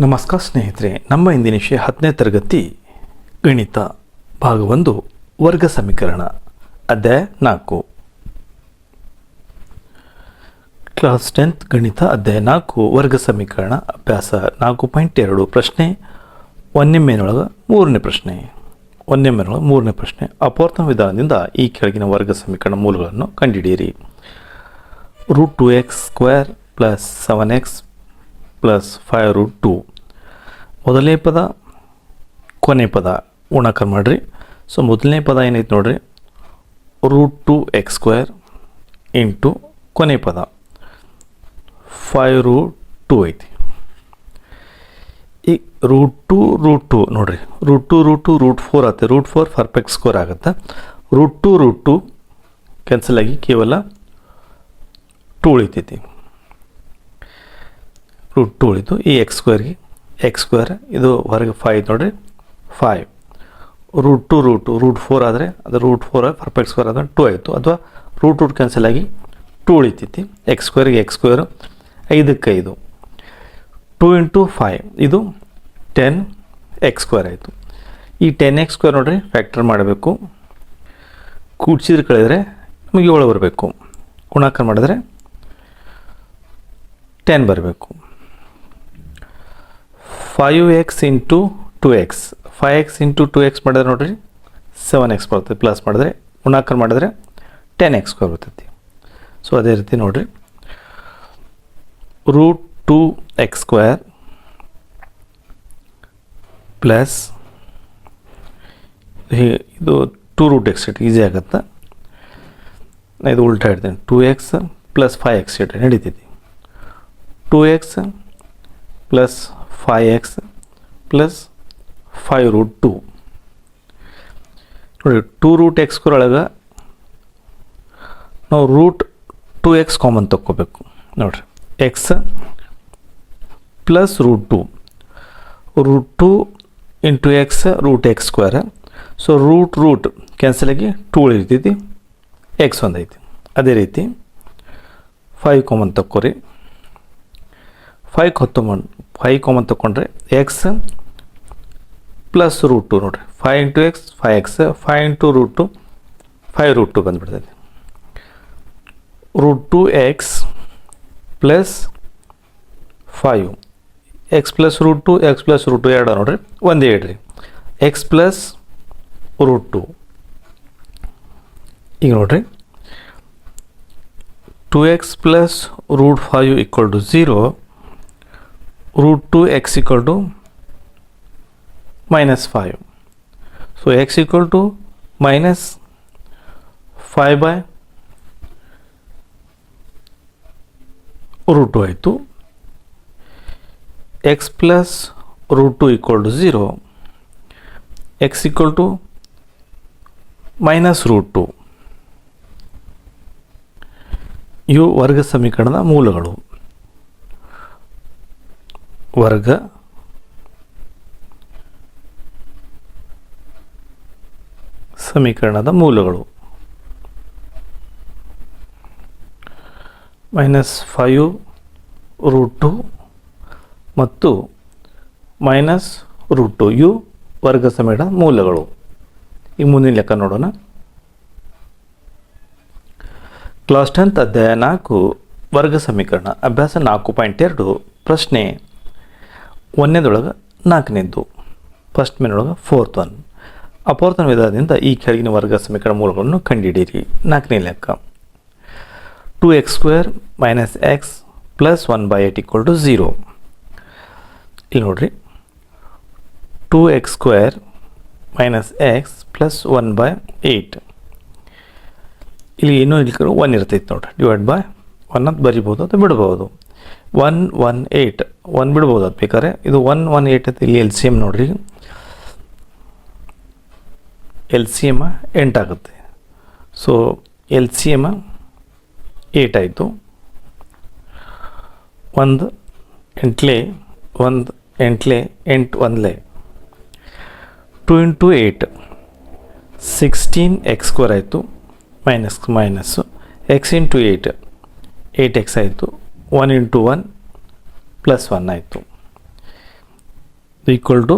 ನಮಸ್ಕಾರ ಸ್ನೇಹಿತರೆ, ನಮ್ಮ ಇಂದಿನ ವಿಷಯ ಹತ್ತನೇ ತರಗತಿ ಗಣಿತ ಭಾಗ ಒಂದು ವರ್ಗ ಸಮೀಕರಣ, ಅಧ್ಯಾಯ ನಾಲ್ಕು. ಕ್ಲಾಸ್ ಟೆಂತ್ ಗಣಿತ ಅಧ್ಯಾಯ ನಾಲ್ಕು, ವರ್ಗ ಸಮೀಕರಣ, ಅಭ್ಯಾಸ ನಾಲ್ಕು ಪಾಯಿಂಟ್ ಎರಡು, ಪ್ರಶ್ನೆ ಒಂದನೇ ಮೂರನೇ ಪ್ರಶ್ನೆ. ಒಂದನೇ ಮೂರನೇ ಪ್ರಶ್ನೆ. ಅಪೋರ್ತನ ವಿಧಾನದಿಂದ ಈ ಕೆಳಗಿನ ವರ್ಗ ಸಮೀಕರಣ ಮೂಲಗಳನ್ನು ಕಂಡುಹಿಡಿಯಿರಿ root two x square plus seven x plus five root two. ಮೊದಲನೇ ಪದ, ಕೊನೆ ಪದ ಉಣಕರ್ ಮಾಡಿರಿ. ಸೊ ಮೊದಲನೇ ಪದ ಏನೈತೆ ನೋಡಿರಿ? Root two x square into ಕೊನೆ ಪದ. ಫೈವ್ ರೂಟ್ ಟು ಐತಿ. ಈ ರೂಟ್ ಟು ರೂಟ್ ಟು ನೋಡಿರಿ. Root two root two, root four ಆಗುತ್ತೆ ರೂಟ್ ಫೋರ್ ಪರ್ಫೆಕ್ಟ್ ಸ್ಕೋರ್ ಆಗುತ್ತೆ. Root two root two cancel ಆಗಿ ಕೇವಲ ಟು ಉಳಿತೈತಿ. ರೂಟ್ ಟು ಉಳಿತು ಈ ಎಕ್ಸ್ ಸ್ಕ್ವೇರ್ಗೆ ಎಕ್ಸ್ ಸ್ಕ್ವೇರ್ ಇದು ಹೊರಗೆ ಫೈವ್ ನೋಡಿರಿ. Five root two root root four ಆದರೆ ಅದು ರೂಟ್ ಫೋರ್ ಪರ್ಫೆಕ್ಟ್ ಸ್ಕ್ವೇರ್ ಆದರೆ ಟು ಆಯಿತು. ಅಥವಾ ರೂಟ್ ರೂಟ್ ಕ್ಯಾನ್ಸಲ್ ಆಗಿ ಟು ಉಳಿತೈತಿ. ಎಕ್ಸ್ ಸ್ಕ್ವೇರ್ಗೆ ಎಕ್ಸ್ ಸ್ಕ್ವೇರು ಐದಕ್ಕೆ ಐದು ಟು ಇಂಟು ಫೈವ್ ಇದು ಟೆನ್ ಎಕ್ಸ್ ಸ್ಕ್ವೇರ್ ಆಯಿತು. ಈ ಟೆನ್ ಎಕ್ಸ್ ಸ್ಕ್ವೇರ್ ನೋಡ್ರಿ ಫ್ಯಾಕ್ಟರ್ ಮಾಡಬೇಕು. ಕೂಡ್ಸಿದ್ರೆ ಕಳೆದರೆ ನಮಗೆ ಏಳು ಬರಬೇಕು. ಗುಣಾಕಾರ ಮಾಡಿದ್ರೆ ಟೆನ್ ಬರಬೇಕು. Five x into two x five x into two x ಮಾಡಿದ್ರೆ ನೋಡಿರಿ ಸೆವೆನ್ ಎಕ್ಸ್ ಬರ್ತದೆ ಪ್ಲಸ್ ಮಾಡಿದ್ರೆ ಗುಣಾಕಾರ ಮಾಡಿದ್ರೆ ಟೆನ್ ಎಕ್ಸ್ ಸ್ಕ್ವೇರ್ ಬರ್ತೈತಿ. ಸೊ ಅದೇ ರೀತಿ ನೋಡಿರಿ. Root two x square plus ಇದು two root x it easy ಆಗುತ್ತೆ? ಇದು ಉಲ್ಟಾ ಇಡ್ತೀನಿ two x plus five x it ನಡೀತೈತಿ. Two x plus five x plus five root two ನೋಡಿ ಟೂ ರೂಟ್ ಎಕ್ಸ್ ಒಳಗೆ ನಾವು ರೂಟ್ ಟು ಎಕ್ಸ್ ಕಾಮನ್ ತಗೋಬೇಕು ನೋಡಿರಿ x plus root two root two into x root x square so root root cancel ಆಗಿ two ಉಳಿತೈತಿ x ಒಂದೈತಿ. ಅದೇ ರೀತಿ ಫೈವ್ ಕಾಮನ್ ತಕ್ಕೋರಿ. ಫೈವ್ ಹೊತ್ತೊಂಬಂದು ಫೈವ್ ಕಾಮನ್ ತೊಗೊಂಡ್ರೆ ಎಕ್ಸ್ ಪ್ಲಸ್ ರೂಟ್ ಟು ನೋಡಿರಿ. Five into x five x five into root two five root two ಬಂದುಬಿಡ್ತೈತಿ. Root two x plus five x plus root two x plus root two ಎರಡು ನೋಡಿರಿ. ಒಂದೇ ಇಡ್ರಿ X plus root two ಈಗ ನೋಡಿರಿ. Two x plus root five equal to zero root 2 x equal to minus 5 so x equal to minus 5 by root 2 ಆಯಿತು x plus root 2 equal to 0 x equal to minus root 2 ಇವು ವರ್ಗ ಸಮೀಕರಣದ ಮೂಲಗಳು ವರ್ಗ. ಸಮೀಕರಣದ ಮೂಲಗಳು. ಮೈನಸ್ ಫೈವ್ ರೂಟ್ ಟು ಮತ್ತು minus root two ಯು ವರ್ಗ ಸಮೀಕರಣದ ಮೂಲಗಳು. ಈ ಮುಂದಿನ ಲೆಕ್ಕ ನೋಡೋಣ. ಕ್ಲಾಸ್ ಟೆಂತ್ ಅಧ್ಯಾಯ ನಾಲ್ಕು, ವರ್ಗ ಸಮೀಕರಣ. ಅಭ್ಯಾಸ ನಾಲ್ಕು ಪಾಯಿಂಟ್ ಎರಡು, ಪ್ರಶ್ನೆ. ಒಂದನೇದೊಳಗೆ ನಾಲ್ಕನೇದ್ದು ಫಸ್ಟ್ ಮೇನೊಳಗೆ ಫೋರ್ತ್ ಒನ್ ಅಪೋರ್ತನ ವಿಧಾನದಿಂದ ಈ ಕೆಳಗಿನ ವರ್ಗ ಸಮೀಕರಣ ಮೂಲಗಳನ್ನು ಕಂಡುಹಿಡಿಯಿರಿ. ನಾಲ್ಕನೇ ಲೆಕ್ಕ. Two x square minus x plus one by eight equal to zero ಇಲ್ಲಿ ನೋಡ್ರಿ. Two x square minus x plus one by eight ಇಲ್ಲಿ ಏನೂ ಇಲ್ಲಿ ಒನ್ ಇರ್ತೈತೆ ನೋಡ್ರಿ. ಡಿವೈಡ್ ಬೈ ಒನ್ ಅಂತ ಬರಿಬೋದು ಅಥವಾ ಬಿಡ್ಬೋದು ಒನ್ ಒನ್ ಏಯ್ಟ್ ಒನ್ ಬಿಡ್ಬೋದು ಅದು ಬೇಕಾದ್ರೆ. ಇದು ಒನ್ ಒನ್ ಏಯ್ಟ್ ಅಂತ ಇಲ್ಲಿ ಎಲ್ ಸಿ ಎಂ ನೋಡ್ರಿ. L C M ಎಂಟಾಗುತ್ತೆ so L C M eight ಆಯಿತು. ಒಂದು ಎಂಟ್ಲೆ ಒಂದು ಎಂಟ್ಲೆ, ಎಂಟು ಒಂದ್ಲೆ. Two into eight sixteen x square ಆಯಿತು. Minus minus x into eight eight x ಆಯಿತು. One into one plus one ಆಯಿತು. ಈಕ್ವಲ್ ಟು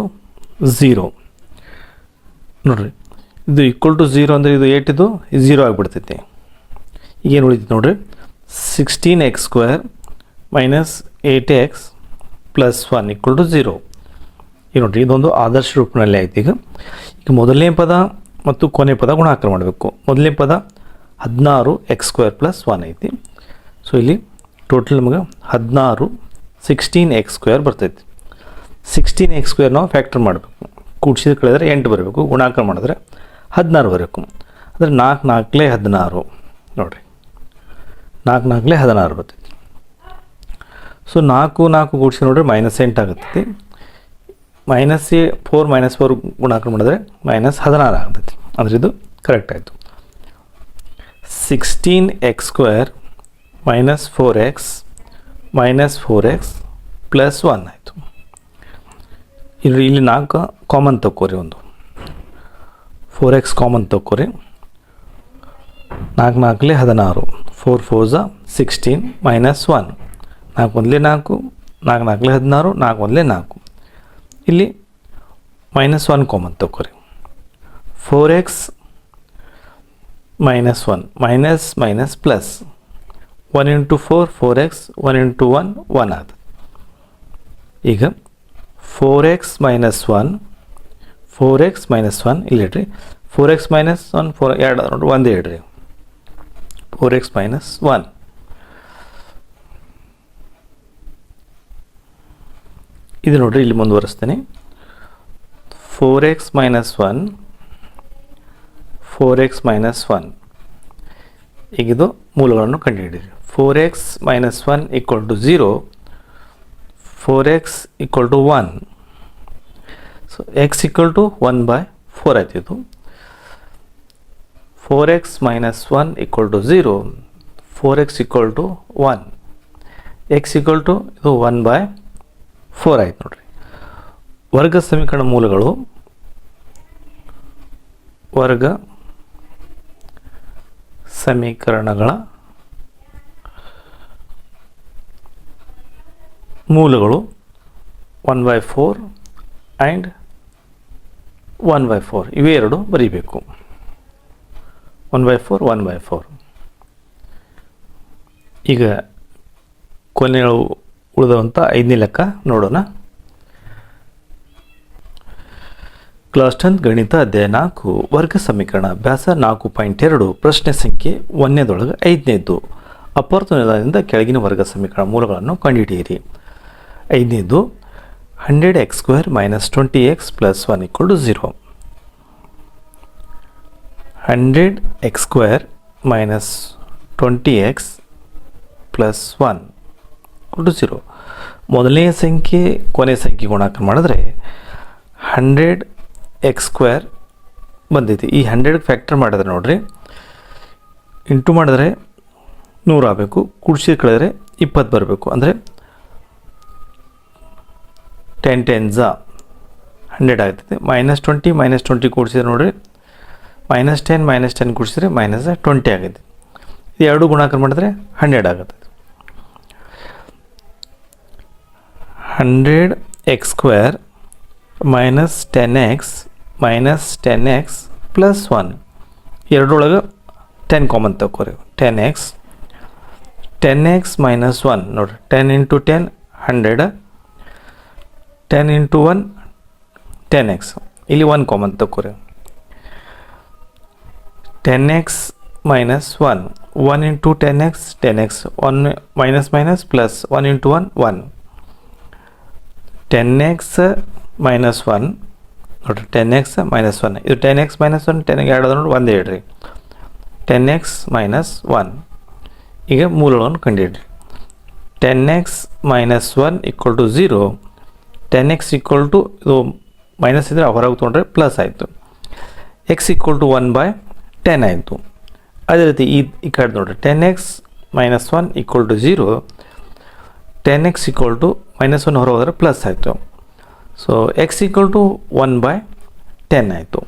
ಝೀರೋ ನೋಡಿರಿ, ಇದು ಈಕ್ವಲ್ ಟು ಝೀರೋ ಅಂದರೆ ಇದು ಏಟಿದು ಝೀರೋ ಆಗಿಬಿಡ್ತೈತಿ. ಈಗೇನು ಉಳಿತೈತೆ ನೋಡಿರಿ sixteen x square minus eight x plus one equal to zero ಈಗ ನೋಡಿರಿ, ಇದೊಂದು ಆದರ್ಶ ರೂಪದಲ್ಲಿ ಆಯ್ತು ಈಗ. ಈಗ ಮೊದಲನೇ ಪದ ಮತ್ತು ಕೊನೆ ಪದ ಗುಣಾಕಾರ ಮಾಡಬೇಕು. ಮೊದಲನೇ ಪದ ಹದಿನಾರು ಎಕ್ಸ್ ಸ್ಕ್ವೇರ್ ಪ್ಲಸ್ ಒನ್ ಐತಿ. ಸೊ ಇಲ್ಲಿ ಟೋಟಲ್ ನಮಗೆ ಹದಿನಾರು ಸಿಕ್ಸ್ಟೀನ್ ಎಕ್ಸ್ ಸ್ಕ್ವೇರ್ ಬರ್ತೈತಿ. ಸಿಕ್ಸ್ಟೀನ್ ಎಕ್ಸ್ ಸ್ಕ್ವೇರ್ ನಾವು ಫ್ಯಾಕ್ಟರ್ ಮಾಡಬೇಕು. ಕೂಡಿಸಿದ ಕಳೆದ್ರೆ ಎಂಟು ಬರಬೇಕು. ಗುಣಾಕಾರ ಮಾಡಿದ್ರೆ ಹದಿನಾರು ಬರಬೇಕು. ಅಂದರೆ ನಾಲ್ಕು ನಾಲ್ಕಲೇ ಹದಿನಾರು. ನೋಡಿರಿ. ನಾಲ್ಕು ನಾಲ್ಕಲೇ ಹದಿನಾರು ಬರ್ತೈತಿ. ಸೊ ನಾಲ್ಕು ನಾಲ್ಕು ಕೂಡಿಸಿ ನೋಡ್ರಿ ಮೈನಸ್ ಎಂಟು ಆಗುತ್ತೈತಿ ಮೈನಸ್ ಫೋರ್ ಮೈನಸ್ ಫೋರ್ ಗುಣಾಕಾರ ಮಾಡಿದ್ರೆ ಮೈನಸ್ ಹದಿನಾರು ಆಗ್ತೈತಿ. ಅಂದರೆ ಇದು ಕರೆಕ್ಟ್ ಆಯಿತು. Sixteen x square minus four x minus four x plus one ಆಯಿತು. ಇಲ್ಲಿ ಇಲ್ಲಿ ನಾಲ್ಕು ಕಾಮನ್ ತಗೋರಿ ಒಂದು. ಫೋರ್ ಎಕ್ಸ್ ಕಾಮನ್ ತಗೋರಿ ನಾಲ್ಕು ನಾಲ್ಕಲೇ ಹದಿನಾರು. Four fours sixteen minus one ನಾಲ್ಕು ಒಂದಲೇ ನಾಲ್ಕು ನಾಲ್ಕು ನಾಲ್ಕಲೇ ಹದಿನಾರು, ನಾಲ್ಕು ಒಂದಲೇ ನಾಲ್ಕು. ಇಲ್ಲಿ ಮೈನಸ್ ಒನ್ ಕಾಮನ್ ತಗೋರಿ four x minus one minus minus plus one into four four x one into one one ಆದ ಈಗ four x minus one four x minus one ಇಲ್ಲಿ ಇಡ್ರಿ. Four x minus one four ಎರಡು ನೋಡ್ರಿ, ಒಂದೇ ಇಡ್ರಿ. Four x minus one ಇದು ನೋಡ್ರಿ, ಇಲ್ಲಿ ಮುಂದುವರಿಸ್ತೀನಿ. Four x minus one four x minus one ಈಗಿದು ಮೂಲಗಳನ್ನು ಕಂಡುಹಿಡಿಯಿರಿ. Four x minus one equal to zero four x equal to one so x equal to one by four ಆಯ್ತಿದ್ದು four x minus one equal to zero four x equal to one x equal to ಇದು one by four ಆಯ್ತು ನೋಡ್ರಿ. ವರ್ಗ ಸಮೀಕರಣ ಮೂಲಗಳು. ವರ್ಗ ಸಮೀಕರಣಗಳ ಮೂಲಗಳು one by four and one by four ಇವೇ ಎರಡು ಬರೀಬೇಕು. One by four one by four ಈಗ ಕೊನೆ ಉಳಿದಂಥ ಐದನೇ ಲೆಕ್ಕ ನೋಡೋಣ. ಕ್ಲಾಸ್ ಟೆನ್ ಗಣಿತ ಅಧ್ಯಾಯ ನಾಲ್ಕು, ವರ್ಗ ಸಮೀಕರಣ ಅಭ್ಯಾಸ ನಾಲ್ಕು ಪಾಯಿಂಟ್ ಎರಡು, ಪ್ರಶ್ನೆ ಸಂಖ್ಯೆ ಒಂದನೇದೊಳಗೆ ಐದನೇದ್ದು. ಅಪರ್ತನದಿಂದ ಕೆಳಗಿನ ವರ್ಗ ಸಮೀಕರಣ ಮೂಲಗಳನ್ನು ಕಂಡುಹಿಡಿಯಿರಿ. ಐದನೇದು hundred x square minus twenty x plus one equal to zero. Hundred x square minus twenty x plus one to zero. ಮೊದಲನೇ ಸಂಖ್ಯೆ, ಕೊನೆ ಸಂಖ್ಯೆ ಗುಣಾಕಾರ ಮಾಡಿದ್ರೆ ಹಂಡ್ರೆಡ್ ಎಕ್ಸ್ ಸ್ಕ್ವೇರ್ ಬಂದೈತಿ. ಈ ಹಂಡ್ರೆಡ್ ಫ್ಯಾಕ್ಟರ್ ಮಾಡಿದ್ರೆ ನೋಡಿರಿ, ಇಂಟು ಮಾಡಿದ್ರೆ ನೂರು ಆಗಬೇಕು. ಕುಡ್ಸಿ ಕಳೆದ್ರೆ ಇಪ್ಪತ್ತು ಬರಬೇಕು. ಅಂದರೆ ಟೆನ್ ಟೆನ್ಸ ಹಂಡ್ರೆಡ್ ಆಗ್ತೈತೆ. ಮೈನಸ್ ಟ್ವೆಂಟಿ ಮೈನಸ್ ಟ್ವೆಂಟಿ ಕೂಡಿಸಿದ್ರೆ ನೋಡಿರಿ ಮೈನಸ್ ಟೆನ್ ಮೈನಸ್ ಟೆನ್ ಕೂಡಿಸಿದ್ರೆ ಮೈನಸ್ ಟ್ವೆಂಟಿ ಆಗೈತೆ. ಇದು ಎರಡು ಗುಣಾಕಾರ ಮಾಡಿದ್ರೆ ಹಂಡ್ರೆಡ್ ಆಗುತ್ತೆ. Hundred x square minus ten x minus ten x plus one ಎರಡರೊಳಗೆ ten common ತಗೋರಿ ten x ten x minus one ನೋಡಿರಿ ten into ten hundred ten into one ten x ಇಲ್ಲಿ one common ತಗೋರಿ ten x minus one one into ten x ten x one minus minus plus one into one one ten x minus one ನೋಡಿರಿ ten x minus one ಇದು ten x minus one ten ಎರಡು ನೋಡಿ ಒಂದೇ ಇಡ್ರಿ. Ten x minus one ಈಗ ಮೂಲಗಳನ್ನು ಕಂಡುಹಿಡ್ರಿ ten x minus one equal to zero ten x equal to ಇದು minus ಇದ್ದರೆ ಹೊರಗೆ ತೊಗೊಂಡ್ರೆ ಪ್ಲಸ್ ಆಯಿತು. X equal to one by ten ಆಯಿತು. ಅದೇ ರೀತಿ ಈ ಈ ಕಡೆ ನೋಡ್ರಿ ten x minus one equal to zero ten x equal to minus one ಹೊರ ಹೋದರೆ ಪ್ಲಸ್ ಆಯಿತು. So x equal to one by ten ಆಯಿತು.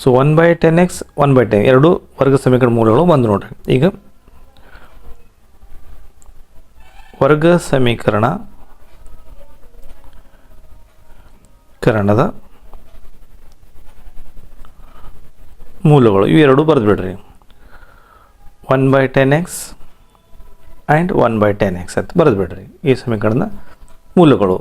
So one by ten x one by ten ಎರಡು ವರ್ಗ ಸಮೀಕರಣ ಮೂಲಗಳು ಬಂದು ನೋಡ್ರಿ. ಈಗ, ವರ್ಗ ಸಮೀಕರಣ ಸಮೀಕರಣದ ಮೂಲಗಳು ಇವೆರಡು ಬರೆದ್ಬಿಡ್ರಿ. One by ten x and one by ten x ಅಂತ ಬರೆದ್ಬಿಡ್ರಿ ಈ ಸಮೀಕರಣದ ಮೂಲಗಳು.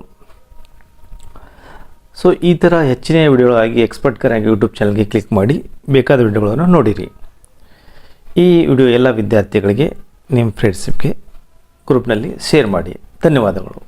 ಸೊ ಈ ಥರ ಹೆಚ್ಚಿನ ವಿಡಿಯೋಗಳಾಗಿ ಎಕ್ಸ್ಪರ್ಟ್ ಕರೆಯಾಗಿ ಯೂಟ್ಯೂಬ್ ಚಾನಲ್ಗೆ ಕ್ಲಿಕ್ ಮಾಡಿ ಬೇಕಾದ ವಿಡಿಯೋಗಳನ್ನು ನೋಡಿರಿ. ಈ ವಿಡಿಯೋ ಎಲ್ಲ ವಿದ್ಯಾರ್ಥಿಗಳಿಗೆ ನಿಮ್ಮ ಫ್ರೆಂಡ್ಸಿಪ್ಗೆ ಗ್ರೂಪ್ನಲ್ಲಿ ಶೇರ್ ಮಾಡಿ. ಧನ್ಯವಾದಗಳು.